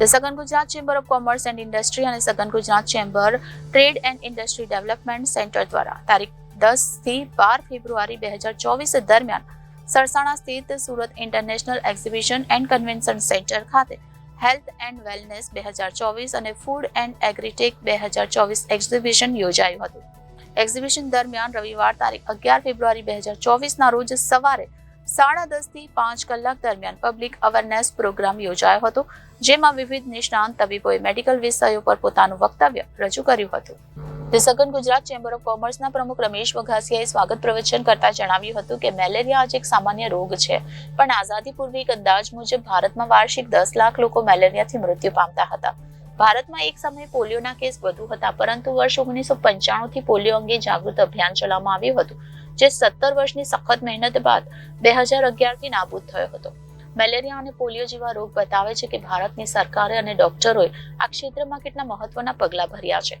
The southern Gujarat chamber of commerce and industry અને southern Gujarat chamber trade and industry development centre દ્વારા તારીખ દસથી બાર ફેબ્રુઆરી બે હજાર ચોવીસ દરમિયાન સરસાણા સ્થિત Surat international exhibition and convention centre ખાતે હેલ્થ એન્ડ વેલનેસ બે હજાર ચોવીસ અને ફૂડ એન્ડ એગ્રીટેક બે હજાર ચોવીસ એક્ઝિબિશન યોજાયું હતું. એક્ઝિબિશન દરમિયાન રવિવાર તારીખ અગિયાર ફેબ્રુઆરી બે હજાર ચોવીસના રોજ સવારે સાડા દસથી પાંચ કલાક દરમિયાન પબ્લિક અવેરનેસ પ્રોગ્રામ યોજાયો હતો, જેમાં વિવિધ નિષ્ણાંત તબીબોએ મેડિકલ વિષયો પર પોતાનું વક્તવ્ય રજૂ કર્યું હતું. તે સઘન ગુજરાત ચેમ્બર ઓફ કોમર્સના પ્રમુખ રમેશ વઘાસિયાએ સ્વાગત પ્રવચન કરતા જણાવ્યું હતું કે, મેલેરિયા આજે એક સામાન્ય રોગ છે, પણ આઝાદી પૂર્વે એક અંદાજ મુજબ ભારતમાં વાર્ષિક દસ લાખ લોકો મેલેરિયાથી મૃત્યુ પામતા હતા. ભારતમાં એક સમયે પોલિયોના કેસ વધુ હતા, પરંતુ વર્ષ ઓગણીસો પંચાણું થી પોલિયો અંગે જાગૃત અભિયાન ચલાવવામાં આવ્યું હતું. જે સત્તર વર્ષની સખત મહેનત બાદ બે હજાર અગિયારથી નાબૂદ થયો હતો. મેલેરિયા અને પોલિયો જેવા રોગ બતાવે છે કે ભારતની સરકારે અને ડોક્ટરોએ આ ક્ષેત્રમાં કેટલા મહત્વના પગલાં ભર્યા છે.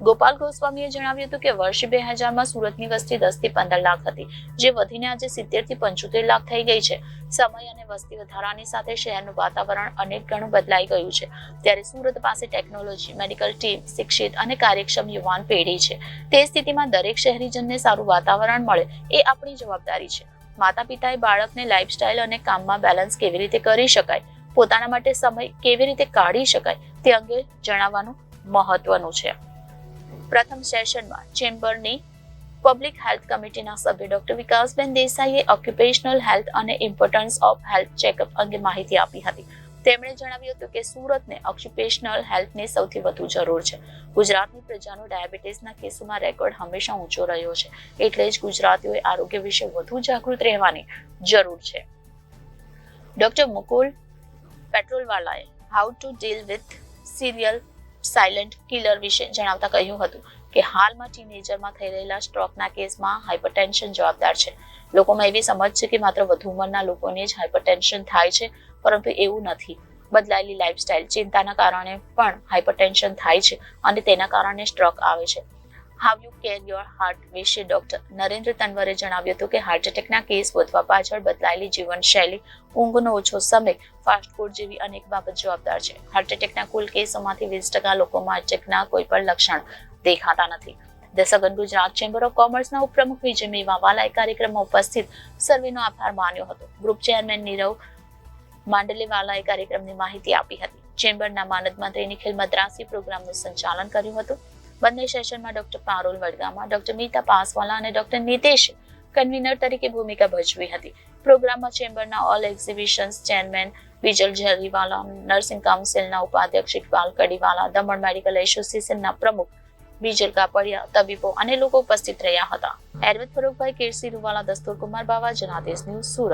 ગોપાલ ગોસ્વામીએ જણાવ્યું હતું કે વર્ષ બે હજારમાં સુરતની વસ્તી દસથી પંદર લાખ હતી, જે વધીને આજે સિત્તેરથી પંચોતેર લાખ થઈ ગઈ છે. સમય અને વસ્તી વધારાની સાથે શહેરનું વાતાવરણ અનેક ગણું બદલાઈ ગયું છે. ત્યારે સુરત પાસે ટેકનોલોજી, મેડિકલ ટીમ, શિક્ષિત અને કાર્યક્ષમ યુવાન પેઢી છે. તે સ્થિતિમાં દરેક શહેરીજનને સારું વાતાવરણ મળે એ આપણી જવાબદારી છે. માતા પિતાએ બાળકને લાઇફસ્ટાઇલ અને કામમાં બેલેન્સ કેવી રીતે કરી શકાય, પોતાના માટે સમય કેવી રીતે કાઢી શકાય તે અંગે જણાવવાનું મહત્વનું છે. પ્રથમ સેશનમાં ચેમ્બરની પબ્લિક હેલ્થ કમિટીના સભ્ય ડોક્ટર વિકાસબેન દેસાઈએ ઓક્યુપેશનલ હેલ્થ અને ઇમ્પોર્ટન્સ ઓફ હેલ્થ ચેકઅપ અંગે માહિતી આપી હતી. તેમણે જણાવ્યું હતું કે સુરતને ઓક્યુપેશનલ હેલ્થની સૌથી વધુ જરૂર છે. ગુજરાતની પ્રજાનો ડાયાબિટીસના કેસોમાં રેકોર્ડ હંમેશા ઊંચો રહ્યો છે. એટલે જ ગુજરાતીઓએ આરોગ્ય વિશે વધુ જાગૃત રહેવાની જરૂર છે. Doctor Mukul પેટ્રોલવાલાએ how to deal with serial silent killer વિશે જણાવતા કહ્યું હતું કે હાલમાં ટીનેજરમાં થઈ રહેલા સ્ટ્રોકના કેસમાં હાઇપરટેન્શન જવાબદાર છે. લોકોમાં એવી સમજ છે કે માત્ર વધુ ઉંમરના લોકોને જ હાઇપરટેન્શન થાય છે, પરંતુ એવું નથી. બદલાયેલી લાઇફસ્ટાઇલ ચિંતાના કારણે પણ હાઇપરટેન્શન થાય છે અને તેના કારણે સ્ટ્રોક આવે છે. How you care your heart વિશે ડોક્ટર નરેન્દ્ર તનવરે જણાવ્યું હતું કે હાર્ટ એટેકના કેસ વધવા પાછળ બદલાયેલી જીવનશૈલી, ઊંઘનો ઓછો સમય ફાસ્ટ ફૂડ જેવી અનેક બાબત જવાબદાર છે. હાર્ટ એટેકના કુલ કેસોમાંથી વીસ ટકા લોકોમાં એટેકના કોઈ પણ લક્ષણ દેખાતા નથી. દસગન ગુજરાત ચેમ્બર ઓફ કોમર્સના ઉપપ્રમુખ વિજય મેવાવાલાએ કાર્યક્રમમાં ઉપસ્થિત સર્વેનો આભાર માન્યો હતો. ગ્રુપ ચેરમેન નીરવ માંડલેવાલાએ કાર્યક્રમની માહિતી આપી હતી. ચેમ્બરના માનદ મંત્રી નિખિલ મદ્રાસી પ્રોગ્રામનું સંચાલન કર્યું હતું. બંને સેશનમાં ડોક્ટર પારુલ વડગામા ડોક્ટર મીતા પાસવાલા અને ડોક્ટર નીતેશ કન્વીનર તરીકે ભૂમિકા ભજવી હતી. પ્રોગ્રામમાં ચેમ્બરના all exhibitions chairman Vijal Zariwala, nursing કાઉન્સિલના ઉપાધ્યક્ષ ઇકબાલ કડીવાલા, દમણ મેડિકલ એસોસિએશનના પ્રમુખ બીજલ કાપડિયા, તબીબો અને લોકો ઉપસ્થિત રહ્યા હતા. એરવેદ ફરુખભાઈ કેરસી રૂવાલા દસ્તુર કુમાર બાવા, જનાદેશ ન્યૂઝ સુરત.